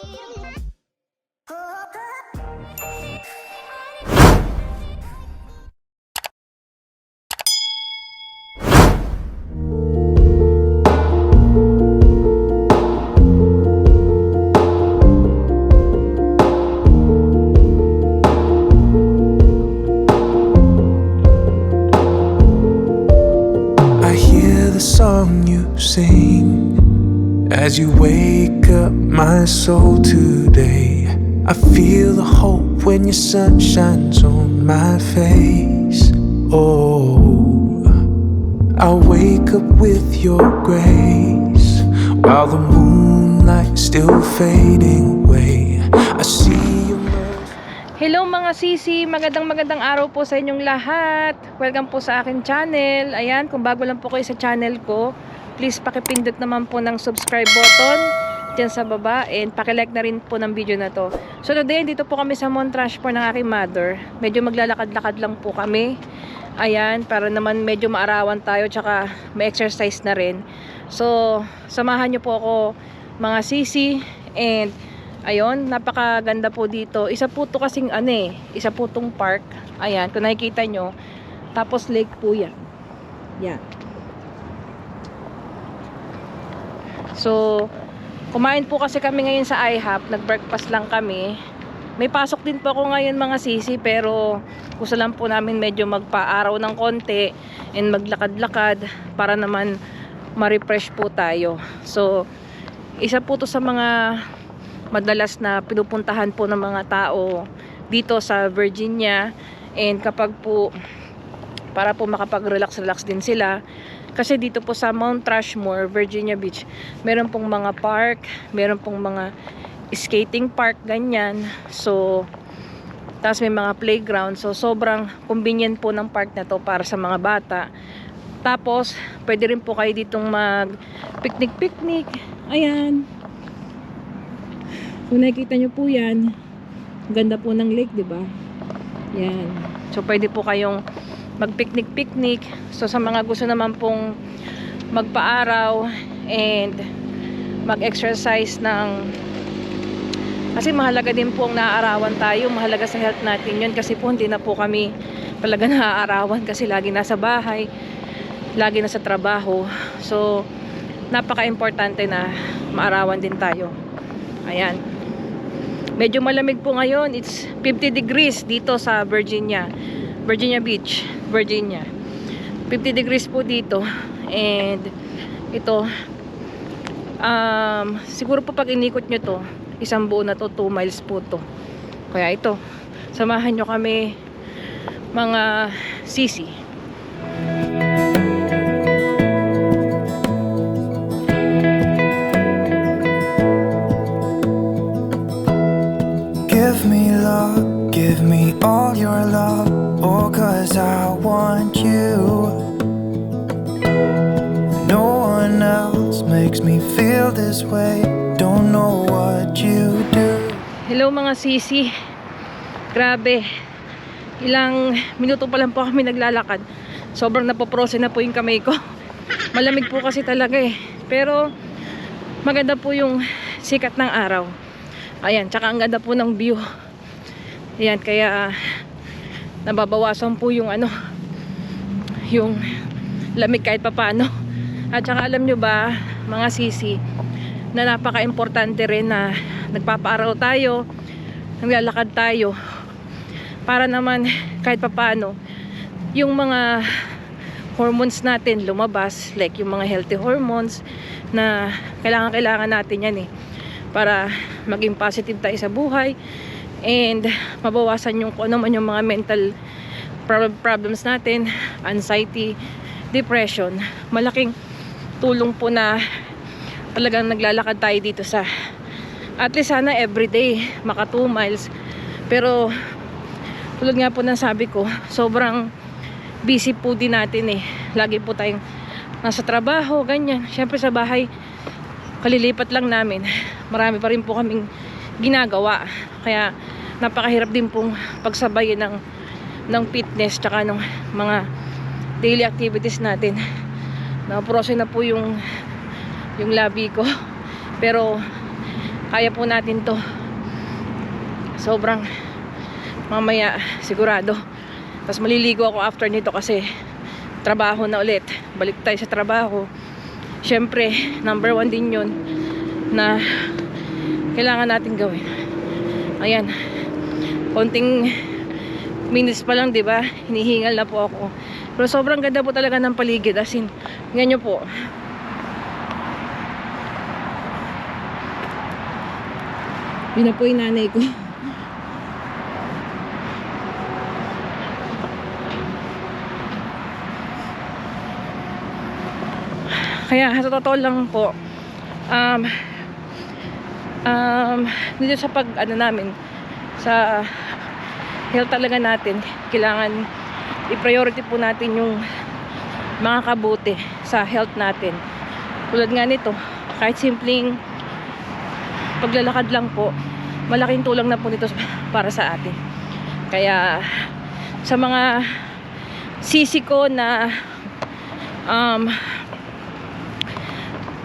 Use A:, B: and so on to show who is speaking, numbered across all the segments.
A: I hear the song you sing as you wake up my soul today. I feel the hope when your sun shines on my face. Oh, I wake up with your grace while the moonlight's still fading away. I see you.
B: Hello mga sisi, magandang magandang araw po sa inyong lahat. Welcome po sa akin channel. Ayan, kung bago lang po kayo sa channel ko, please pakipindot naman po ng subscribe button dyan sa baba and pakilike na rin po ng video na to. So today, dito po kami sa Montrash po ng aking mother. Medyo maglalakad-lakad lang po kami. Ayan, para naman medyo maarawan tayo tsaka may exercise na rin. So, samahan nyo po ako mga sisi and Ayun, napakaganda po dito. Isa po to kasing ano eh, isa po tong park. Ayan, kung nakikita nyo. Tapos lake po yan. Yan. So, kumain po kasi kami ngayon sa IHOP. Nag-breakfast lang kami. May pasok din po ako ngayon mga sisi pero gusto lang po namin medyo magpa-araw ng konti and maglakad-lakad para naman ma-refresh po tayo. So, isa po to sa mga madalas na pinupuntahan po ng mga tao dito sa Virginia and kapag po para po makapag-relax-relax din sila kasi dito po sa Mount Rushmore, Virginia Beach meron pong mga park meron pong mga skating park ganyan. So tapos may mga playground. So sobrang convenient po ng park na to para sa mga bata. Tapos pwede rin po kayo ditong mag picnic picnic ayan. Kung nakikita nyo po yan, ganda po ng lake, di ba? Yan. So, pwede po kayong mag-picnic-picnic. So, sa mga gusto naman pong magpa-araw and mag-exercise ng kasi mahalaga din po ang naaarawan tayo. Mahalaga sa health natin yun kasi po hindi na po kami talaga naaarawan kasi lagi nasa bahay, lagi nasa trabaho. So, napaka-importante na maarawan din tayo. Ayan. Medyo malamig po ngayon. It's 50 degrees dito sa Virginia. Virginia Beach, Virginia. 50 degrees po dito. And ito um, siguro po pag inikot nyo to, isang buo na to, 2 miles po to. Kaya ito, samahan nyo kami mga sisi.
A: Give me love, give me all your love, oh, cause I want you. No one else makes me feel this way, don't know what you do.
B: Hello mga sisi. Grabe. Ilang minuto pa lang po kami naglalakad. Sobrang napoprose na po yung kamay ko. Malamig po kasi talaga eh. Pero maganda po yung sikat ng araw. Ayan, tsaka ang ganda po ng view. Ayan, kaya nababawasan po yung ano, yung lamig kahit papaano. At saka alam nyo ba, mga sisi, na napaka-importante rin na nagpapaaraw tayo, naglalakad tayo, para naman kahit papaano, yung mga hormones natin lumabas, like yung mga healthy hormones na kailangan-kailangan natin yan eh para maging positive tayo sa buhay and mabawasan yung kung ano man yung mga mental prob- problems natin, anxiety, depression. Malaking tulong po na talagang naglalakad tayo dito sa at least sana everyday maka 2 miles. Pero tulad nga po ng sabi ko sobrang busy po din natin eh. Lagi po tayong nasa trabaho ganyan. Syempre sa bahay kalilipat lang namin. Marami pa rin po kaming ginagawa. Kaya napakahirap din pong pagsabayin ng ng fitness tsaka ng mga daily activities natin. Naprose na po yung yung labi ko. Pero kaya po natin to. Sobrang mamaya sigurado. Tapos maliligo ako after nito kasi trabaho na ulit. Balik tayo sa trabaho. Syempre number one din yun na kailangan natin gawin. Ayan. Konting minutes pa lang 'di ba? Hinihingal na po ako. Pero sobrang ganda po talaga ng paligid as in. Ganyan po. Yun nanay ko. Kaya sa totoo lang po, um, um, dito sa pag, ano namin, sa health talaga natin, kailangan i-priority po natin yung mga kabuti sa health natin. Tulad nga nito, kahit simpleng paglalakad lang po, malaking tulong na po nito para sa atin. Kaya sa mga sisi ko na um,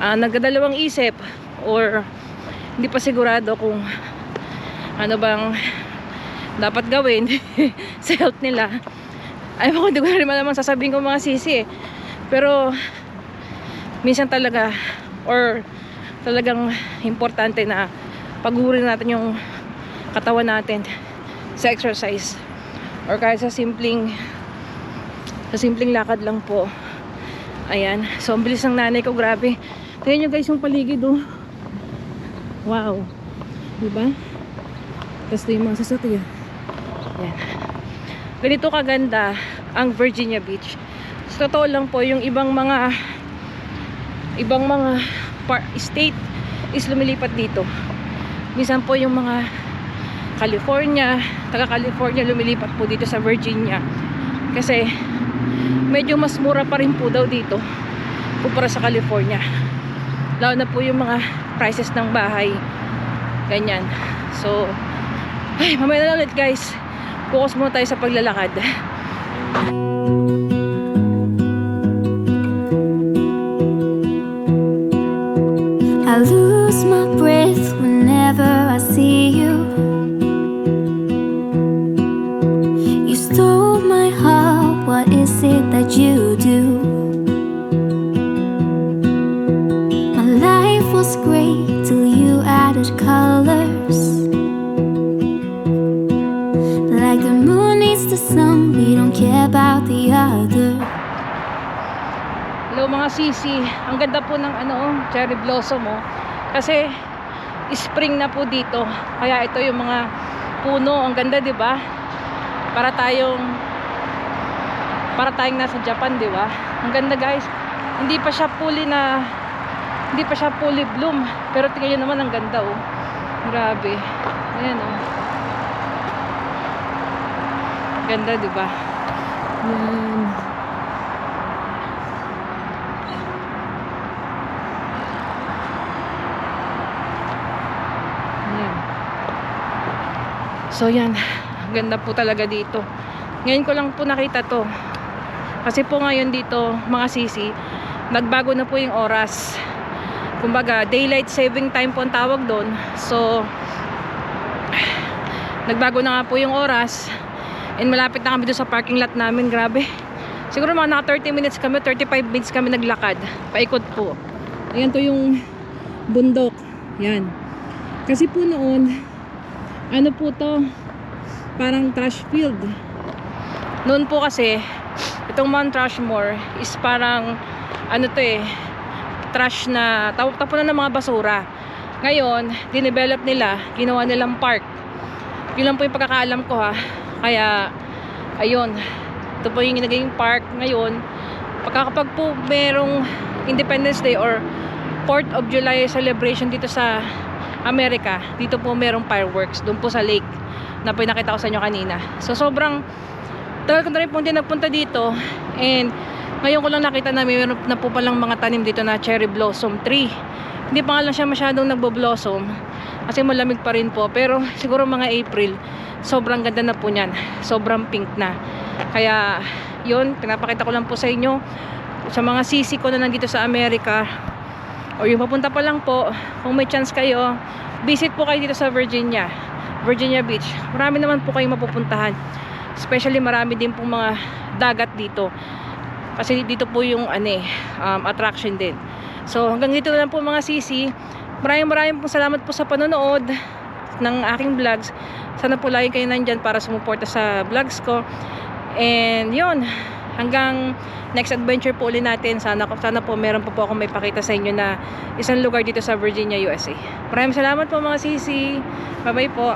B: ah, nagdadalawang isip or hindi pa sigurado kung ano bang dapat gawin sa health nila. Ay ko hindi ko na rin malamang sasabihin ko mga sisi eh. pero minsan talaga or talagang importante na pagurin natin yung katawan natin sa exercise. Or kahit sa simpleng sa simpleng lakad lang po. Ayan. So ang bilis ng nanay ko. Grabe. Tingnan nyo guys yung paligid oh wow. Diba? Tapos ito yung mga sasakyan. Yan. Ganito kaganda ang Virginia Beach. Sa totoo lang po yung ibang mga ibang mga par- state is lumilipat dito. Minsan po yung mga California taga California lumilipat po dito sa Virginia. Kasi medyo mas mura pa rin po daw dito kumpara sa California lalo na po yung mga prices ng bahay. Ganyan. So ay mamaya na ulit guys. Focus muna tayo sa paglalakad.
C: I lose my breath colors. Like the moon needs the sun, we don't care about the other.
B: Hello mga sisi, ang ganda po ng ano, oh, cherry blossom oh. Kasi spring na po dito. Kaya ito yung mga puno, ang ganda 'di ba? Para tayong para tayong nasa Japan, 'di ba? Ang ganda guys. Hindi pa siya fully na hindi pa siya fully bloom, pero tingnan naman ang ganda oh. Grabe. Ayan oh. Ganda 'di ba? Yan. So yan, ganda po talaga dito. Ngayon ko lang po nakita to. Kasi po ngayon dito, mga sisi, nagbago na po yung oras. Kumbaga, daylight saving time po ang tawag doon. So, nagbago na nga po yung oras. And malapit na kami doon sa parking lot namin. Grabe. Siguro mga naka 30 minutes kami, 35 minutes kami naglakad. Paikot po. Ayan to yung bundok. Yan. Kasi po noon, ano po to, parang trash field. Noon po kasi, itong Mount Rushmore is parang, ano to eh, trash na, tap tapunan ng mga basura. Ngayon, dinevelop nila, ginawa nilang park. Yun lang po yung pagkakaalam ko ha. Kaya, ayun, ito po yung naging park ngayon. Pagkakapag po merong Independence Day or 4th of July celebration dito sa Amerika, dito po merong fireworks doon po sa lake na pinakita ko sa inyo kanina. So sobrang tagal ko na rin po hindi nagpunta dito and ngayon ko lang nakita na mayroon na po palang mga tanim dito na cherry blossom tree. Hindi pa nga lang siya masyadong nagbo-blossom kasi malamig pa rin po pero siguro mga April sobrang ganda na po niyan. Sobrang pink na. Kaya yun, pinapakita ko lang po sa inyo sa mga sisi ko na nandito sa Amerika or yung papunta pa lang po kung may chance kayo visit po kayo dito sa Virginia. Virginia Beach. Marami naman po kayong mapupuntahan. Especially marami din pong mga dagat dito. Kasi dito po yung ano eh, um, attraction din. So hanggang dito na lang po mga sisi. Maraming maraming po salamat po sa panonood ng aking vlogs. Sana po lagi kayo nandyan para sumuporta sa vlogs ko. And yun, hanggang next adventure po ulit natin. Sana, sana po meron po po ako may pakita sa inyo na isang lugar dito sa Virginia, USA. Maraming salamat po mga sisi. Bye bye po.